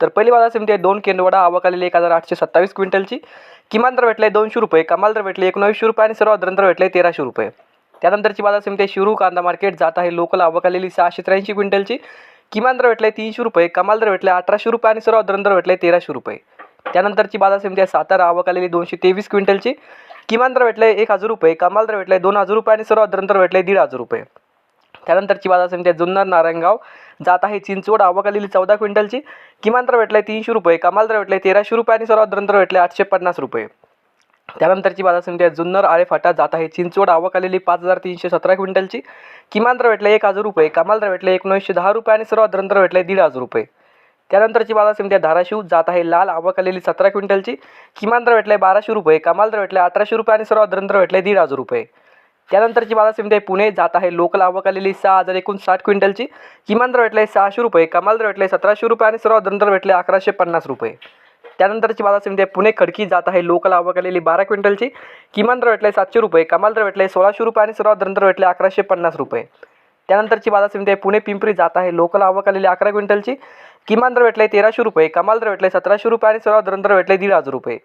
तर पहिली बाजार समिती आहे दोन केंद्रवडा आवक आलेली एक हजार आठशे सत्तावीस क्विंटलची. किमान दर भेटले दोनशे रुपये कमाल दर भेटले एकोणवीसशे रुपये आणि सर्वात दर भेटले तेराशे रुपये. त्यानंतरची बाजार समिती आहे शिरू कांदा मार्केट जात आहे लोकल आवक आलेली सहाशे त्र्याऐंशी क्विंटलची. किमान दर भेटले तीनशे रुपये कमाल दर भेटले अठराशे रुपये आणि सर्वात दर भेटले तेराशे रुपये. त्यानंतरची बाजार समिती आहे सातारा आवक आलेली दोनशे तेवीस क्विंटलची. किमान दर भेटले एक हजार रुपये कमाल दर भेटले दोन हजार रुपये आणि सर्वात दर भेटले दीड हजार रुपये. त्यानंतरची बाजार समिती जुन्नर नारायणगाव. जात आहे चिंचवड आवक आलेली चौदा क्विंटलची. किमान दर भेटले तीनशे रुपये कमाल दर भेटले तेराशे रुपये आणि सर्वात दर भेटले आठशे पन्नास रुपये. त्यानंतरची बाजार समिती आहे जुन्नर आळे फाटा. जात आहे चिंचवड आवक आलेली पाच हजार तीनशे सतरा क्विंटलची. किमान दर भेटले एक हजार रुपये कमाल दर भेटले एकोणीसशे दहा रुपये आणि सर्वात दर भेटले दीड हजार रुपये. त्यानंतरची बाजार समिती आहे धाराशिव. जात आहे लाल आवक आलेली सतरा क्विंटलची. किमान दर भेटले बाराशे रुपये कमाल दर भेटले अठराशे रुपये आणि सर्वात दर भेटले दीड हजार रुपये. त्यानंतरची बाजार समिती आहे पुणे. जात आहे लोकल आवक आलेली सहा हजार एकूण साठ क्विंटलची. किमान दर भेटले सहाशे रुपये कमाल दर भेटले सतराशे रुपये आणि सर्वात दर भेटले अकराशे पन्नास रुपये. त्यानंतरची बाजार समिती आहे पुणे. खडकी जात आहे लोकल आवक आलेली बारा क्विंटलची. किमान दर भेटले सातशे रुपये कमाल दर भेटले सोळाशे रुपये आणि सर्वात दर भेटले अकराशे पन्नास रुपये. त्यानंतरची बाजार समिती आहे पुणे. पिंपरी जात आहे लोकल आवक आलेली अकरा क्विंटलची. किमान दर भेटले तेराशे रुपये कमाल दर भेटले सतराशे रुपये आणि सर्वात दर भेटले दीड हजार रुपये.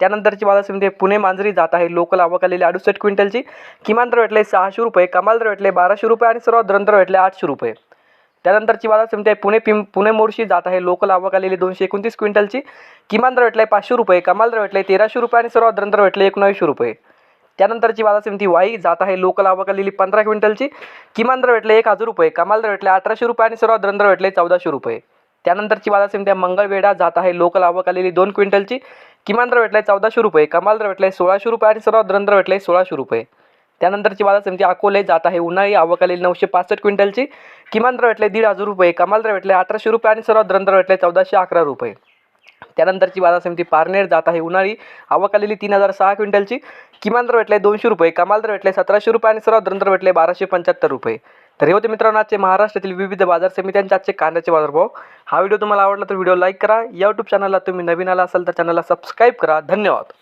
त्यानंतरची बाजार समिती पुणे मांजरी जात आहे. लोकल आवक आलेली अडुसष्ट क्विंटलची. किमान दर भेटले सहाशे रुपये कमाल दर भेटले बाराशे रुपये आणि सर्वात दर भेटले आठशे रुपये. त्यानंतरची बाजार समिती आहे पुणे पिं पुणे मोर्शी जात आहे. लोकल आवक आलेली दोनशे एकोणतीस क्विंटलची. किमान दर भेटले पाचशे रुपये कमाल दर भेटले तेराशे रुपये आणि सर्वात दर भेटले एकोणावीसशे रुपये. त्यानंतरची बाजार समिती वाई जात आहे. लोकल आवक आलेली पंधरा क्विंटलची. किमान दर भेटले एक हजार रुपये कमाल दर भेटले अठराशे रुपये आणि सर्वात दर भेटले चौदाशे रुपये. त्यानंतरची बाजार समिती मंगळवेढा जात आहे. लोकल आवक आलेली दोन क्विंटलची किमान दर भेटले चौदाशे रुपये कमाल दर भेटले सोळाशे रुपये आणि सर्वात दर भेटले सोळाशे रुपये. त्यानंतरची बाजार समिती अकोले जात आहे. उन्हाळी आवक आलेली नऊशे पासष्ट क्विंटलची किमान दर भेटले दीड हजार रुपये कमाल दर भेटले अठराशे रुपये आणि सर्वात दर भेटले चौदाशे अकरा रुपये. त्यानंतरची बाजार समिती पारनेर जात आहे. उन्हाळी आवक आलेली तीन हजार सहा क्विंटलची. किमान दर भेटले दोनशे रुपये कमाल दर भेटले सतराशे रुपये आणि सर्वात दर भेटले बाराशे पंच्याहत्तर रुपये. तर हे होते मित्रांनो आजचे महाराष्ट्रातील विविध बाजार समित्यांच्या आजचे कांद्याचे बाजारभाव. हा व्हिडिओ तुम्हाला आवडला तर व्हिडिओ लाईक करा. यूट्यूब चॅनलला तुम्ही नवीन आला असाल तर चॅनलला सबस्क्राईब करा. धन्यवाद.